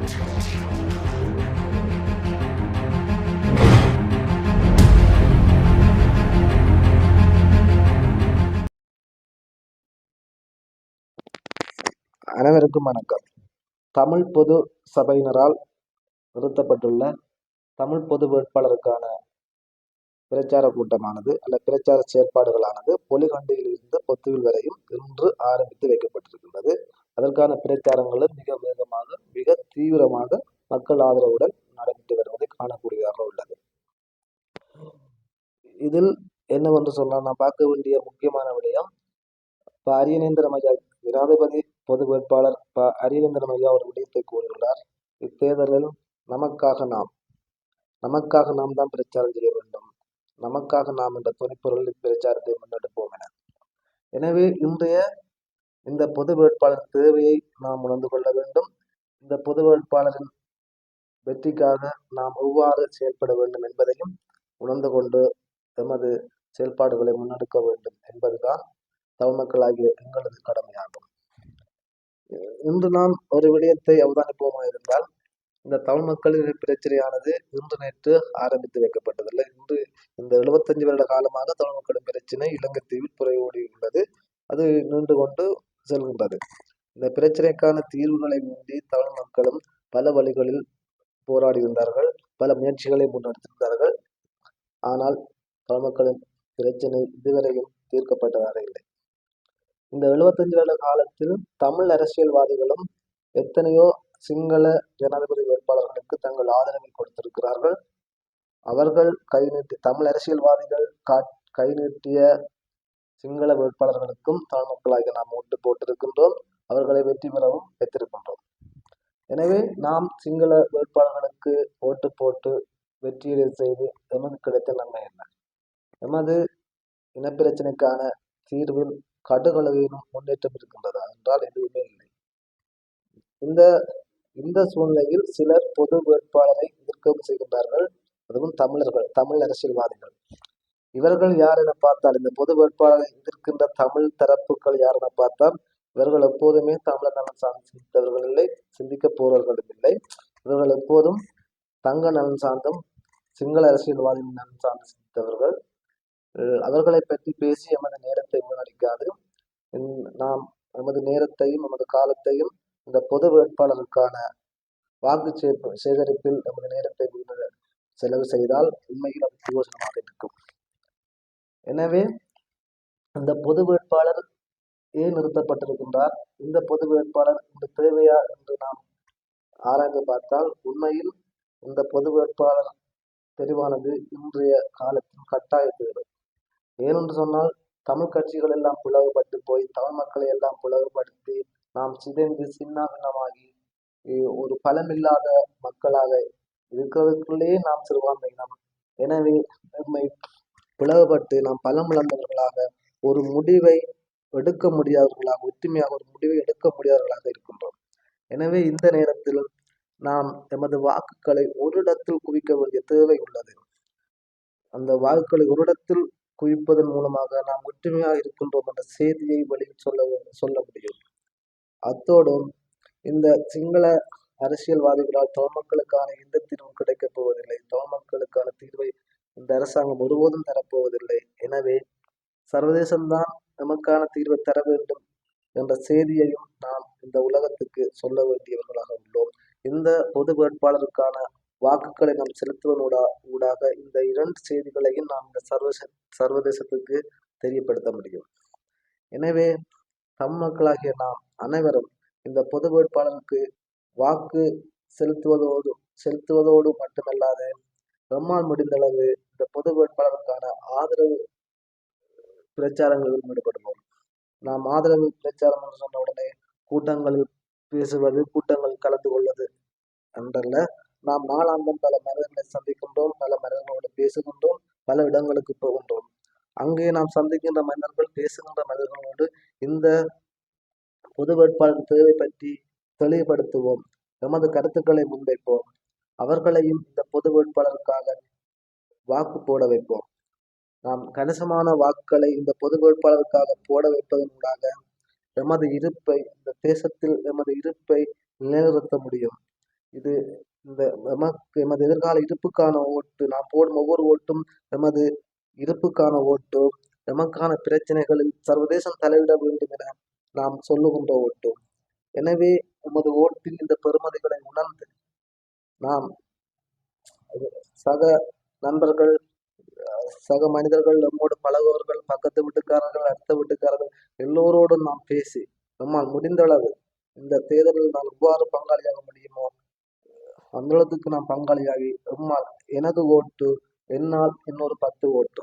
அனைவருக்கும் வணக்கம். தமிழ் பொது சபையினரால் நிறுத்தப்பட்டுள்ள தமிழ் பொது வேட்பாளருக்கான பிரச்சார கூட்டமானது அல்ல பிரச்சார செயற்பாடுகளானது பொலிகண்டியில் இருந்து பொத்துவில் வரையும் இன்று ஆரம்பித்து வைக்கப்பட்டிருக்கின்றது. அதற்கான பிரச்சாரங்களும் மிக வேகமாக மிக தீவிரமாக மக்கள் ஆதரவுடன் நடைபெற்று வருவதை காணக்கூடியதாக உள்ளது. இதில் என்னவென்று சொன்னால் நாம் பார்க்க வேண்டிய முக்கியமான விடயம் இப்ப அரியநேந்திரம் ஜனாதிபதி பொது வேட்பாளர் ப அரியநேந்திரம் ஐயா ஒரு விடயத்தை கூறியுள்ளார். இத்தேர்தலில் நமக்காக நாம் நமக்காக நாம் தான் பிரச்சாரம் செய்ய வேண்டும். நமக்காக நாம் என்ற துணைப்பொருள் இப்பிரச்சாரத்தை முன்னெடுப்போம் என. எனவே இன்றைய இந்த பொது வேட்பாளர் தேவையை நாம் உணர்ந்து கொள்ள வேண்டும். இந்த பொது வேட்பாளரின் வெற்றிக்காக நாம் எவ்வாறு செயல்பட வேண்டும் என்பதையும் உணர்ந்து கொண்டு எமது செயல்பாடுகளை முன்னெடுக்க வேண்டும் என்பதுதான் தமிழ் மக்களாகிய எங்களது கடமையாகும். இன்று நாம் ஒரு விடயத்தை அவதானிப்போமா இருந்தால் இந்த தமிழ் மக்களின் பிரச்சனையானது இன்று நேற்று ஆரம்பித்து வைக்கப்பட்டதில்லை. இன்று இந்த எழுபத்தஞ்சு வருட காலமாக தமிழ் மக்களின் பிரச்சனை இலங்கை தீவில் புறையோடி உள்ளது. அது நீண்டு கொண்டு செல்கின்றது. இந்த பிரச்சனைக்கான தீர்வுகளை வேண்டி தமிழ் மக்களும் பல வழிகளில் போராடியிருந்தார்கள் பல முயற்சிகளை முன்னெடுத்திருந்தார்கள். ஆனால் தமிழ் மக்களின் பிரச்சனை இதுவரையும் தீர்க்கப்பட்டதாக இல்லை. இந்த எழுபத்தஞ்சு வருட காலத்தில் தமிழ் அரசியல்வாதிகளும் எத்தனையோ சிங்கள ஜனாதிபதி வேட்பாளர்களுக்கு தங்கள் ஆதரவை கொடுத்திருக்கிறார்கள். அவர்கள் கை நீட்டி தமிழ் அரசியல்வாதிகள் கா கை நீட்டிய சிங்கள வேட்பாளர்களுக்கும் தமிழ் மக்களாக நாம் ஓட்டு போட்டிருக்கின்றோம். வெற்றி பெறவும் வைத்திருக்கின்றோம் எனவே நாம் சிங்கள வேட்பாளர்களுக்கு ஓட்டு போட்டு வெற்றியடை செய்து எமது கிடைத்த நன்மை என்ன? எமது இனப்பிரச்சனைக்கான தீர்வில் கடுகளவிலும் முன்னேற்றம் இருக்கின்றதா என்றால் எதுவுமே இல்லை. இந்த இந்த சூழ்நிலையில் சிலர் பொது வேட்பாளரை எதிர்க்கவும் செய்கின்றார்கள். அதுவும் தமிழர்கள் தமிழ் அரசியல்வாதிகள். இவர்கள் யார் என பார்த்தால் இந்த பொது வேட்பாளரை எதிர்க்கின்ற தமிழ் தரப்புகள் யார் என பார்த்தால் இவர்கள் எப்போதுமே தமிழர் நலன் சார்ந்து சிந்தித்தவர்கள் இல்லை சிந்திக்க போறவர்களும் இல்லை. இவர்கள் எப்போதும் தங்க நலன் சார்ந்தும் சிங்கள அரசியல்வாதியின் நலன் சார்ந்து சிந்தித்தவர்கள். அவர்களை பற்றி பேசி எமது நேரத்தை வீணடிக்காது. நாம் எமது நேரத்தையும் எமது காலத்தையும் இந்த பொது வேட்பாளருக்கான வாக்கு சேகரிப்பில் நமது நேரத்தை செலவு செய்தால் உண்மையில் அது யோசனமாக இருக்கும். எனவே இந்த பொது வேட்பாளர் ஏன் நிறுத்தப்பட்டிருக்கின்றார்? இந்த பொது வேட்பாளர் இந்த தேவையா என்று நாம் ஆராய்ந்து பார்த்தால் உண்மையில் இந்த பொது வேட்பாளர் தெரிவானது இன்றைய காலத்தின் கட்டாய தேவை ஏனென்று சொன்னால் தமிழ் கட்சிகள் எல்லாம் பிளவுபட்டு போய் தமிழ் மக்களை எல்லாம் பிளவுபடுத்தி நாம் சிதைந்து சின்னாபின்னமாகி ஒரு பலமில்லாத மக்களாக இருக்கிறதுக்குள்ளேயே நாம் சிறுபான்மையினம் எனவே நம்மை பிளவுபட்டு நாம் பலம் இழந்தவர்களாக ஒரு முடிவை எடுக்க முடியாதவர்களாக ஒற்றுமையாக ஒரு முடிவை எடுக்க முடியாதவர்களாக இருக்கின்றோம். எனவே இந்த நேரத்தில் நாம் எமது வாக்குகளை ஒரு இடத்தில் குவிக்க வேண்டிய தேவை உள்ளது. அந்த வாக்குகளை ஒரு இடத்தில் குவிப்பதன் மூலமாக நாம் ஒற்றுமையாக இருக்கின்றோம் என்ற செய்தியை வழியில் சொல்ல சொல்ல முடியும். அத்தோடும் இந்த சிங்கள அரசியல்வாதிகளால் தமிழ் எந்த தீர்வும் கிடைக்கப் போவதில்லை. தமிழ் தீர்வை இந்த அரசாங்கம் ஒருபோதும் தரப்போவதில்லை. எனவே சர்வதேசம்தான் நமக்கான தீர்வை தர வேண்டும் என்ற செய்தியையும் நாம் இந்த உலகத்துக்கு சொல்ல வேண்டியவர்களாக உள்ளோம். இந்த பொது வேட்பாளருக்கான வாக்குகளை நாம் செலுத்துவனூடா ஊடாக இந்த இரண்டு செய்திகளையும் நாம் இந்த சர்வச சர்வதேசத்துக்கு தெரியப்படுத்த முடியும். எனவே தம் மக்களாகிய நாம் அனைவரும் இந்த பொது வேட்பாளருக்கு வாக்கு செலுத்துவதோடு செலுத்துவதோடு மட்டுமல்லாது நம்மால் முடிந்தளவு இந்த பொது வேட்பாளருக்கான ஆதரவு பிரச்சாரங்களில் ஈடுபடுவோம். நாம் ஆதரவு பிரச்சாரம் என்று சொன்ன உடனே கூட்டங்களில் பேசுவது கூட்டங்களில் கலந்து கொள்வது என்றல்ல நாம் நாளாந்தம் பல மனிதர்களை சந்திக்கின்றோம் பல மனிதர்களோடு பேசுகின்றோம் பல இடங்களுக்கு போகின்றோம். அங்கே நாம் சந்திக்கின்ற மனிதர்கள் பேசுகின்ற மனிதர்களோடு இந்த பொது வேட்பாளர் தேவை பற்றி தெளிவுபடுத்துவோம். எமது கருத்துக்களை முன்வைப்போம். அவர்களையும் இந்த பொது வேட்பாளருக்காக வாக்கு போட வைப்போம். நாம் கணிசமான வாக்குகளை இந்த பொது வேட்பாளருக்காக போட வைப்பதன் ஊடாக எமது இருப்பை இந்த தேசத்தில் எமது இருப்பை நிலைநிறுத்த முடியும். இது இந்த எமக்கு எமது எதிர்கால இருப்புக்கான ஓட்டு நாம் போடும் ஒவ்வொரு ஓட்டும் எமது இருப்புக்கான ஓட்டு எமக்கான பிரச்சனைகளில் சர்வதேசம் தலையிட வேண்டும் என நாம் சொல்லுகின்ற ஓட்டு. எனவே எமது ஓட்டின் இந்த பெருமதிகளை உணர்ந்து நாம் சக நண்பர்கள் சக மனிதர்கள் நம்மோடு பழகுவர்கள் பக்கத்து வீட்டுக்காரர்கள் அடுத்த வீட்டுக்காரர்கள் எல்லோரோடும் நாம் பேசி நம்மால் முடிந்தளவு இந்த தேர்தலில் நான் எவ்வாறு பங்காளியாக முடியுமோ அந்த அளவுக்கு பங்காளியாகி எம்மால் எனது ஓட்டு என்னால் இன்னொரு பத்து ஓட்டு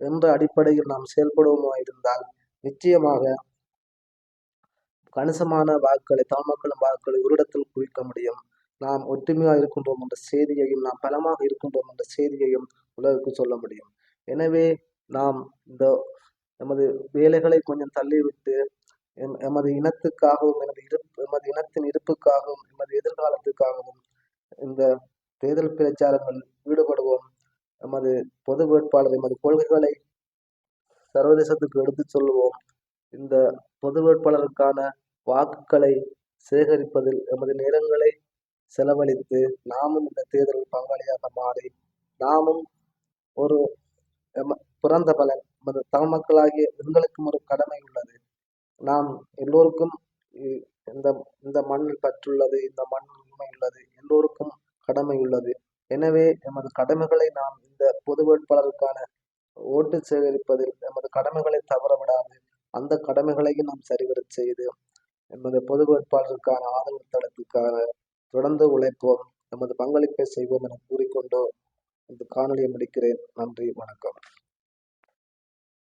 என்ற அடிப்படையில் நாம் செயல்படுவோமா இருந்தால் நிச்சயமாக கணிசமான வாக்குகளை தமிழ் மக்களின் வாக்குகளை ஒரு இடத்தில் குவிக்க முடியும். நாம் ஒற்றுமையாக இருக்கின்றோம் என்ற செய்தியையும் நாம் பலமாக இருக்கின்றோம் என்ற செய்தியையும் உலகுக்கு சொல்ல முடியும். எனவே நாம் இந்த நமது வேலைகளை கொஞ்சம் தள்ளிவிட்டு எம் எமது இனத்துக்காகவும் எனது இருப்பு எமது இனத்தின் இருப்புக்காகவும் எமது எதிர்காலத்துக்காகவும் இந்த தேர்தல் பிரச்சாரங்களில் ஈடுபடுவோம். எமது பொது வேட்பாளர் எமது கொள்கைகளை சர்வதேசத்துக்கு எடுத்துச் சொல்லுவோம். இந்த பொது வேட்பாளருக்கான வாக்குகளை சேகரிப்பதில் எமது நேரங்களை செலவழித்து நாமும் இந்த தேர்தலில் பங்காளியாக மாறி நாமும் ஒரு பிறந்த பலன் நமது தமிழ் மக்களாகிய எங்களுக்கும் ஒரு கடமை உள்ளது. நாம் எல்லோருக்கும் இந்த இந்த மண்ணில் பற்றுள்ளது இந்த மண்ணில் உண்மை உள்ளது எல்லோருக்கும் கடமை உள்ளது. எனவே எமது கடமைகளை நாம் இந்த பொது வேட்பாளருக்கான ஓட்டு சேகரிப்பதில் எமது கடமைகளை தவறவிடாது அந்த கடமைகளையும் நாம் சரிவர செய்து எமது பொது வேட்பாளருக்கான ஆதரவு தளத்துக்காக தொடர்ந்து உழைப்போம் எமது பங்களிப்பை செய்வோம் என கூறிக்கொண்டு இந்த காணொலியை முடிக்கிறேன். நன்றி வணக்கம்.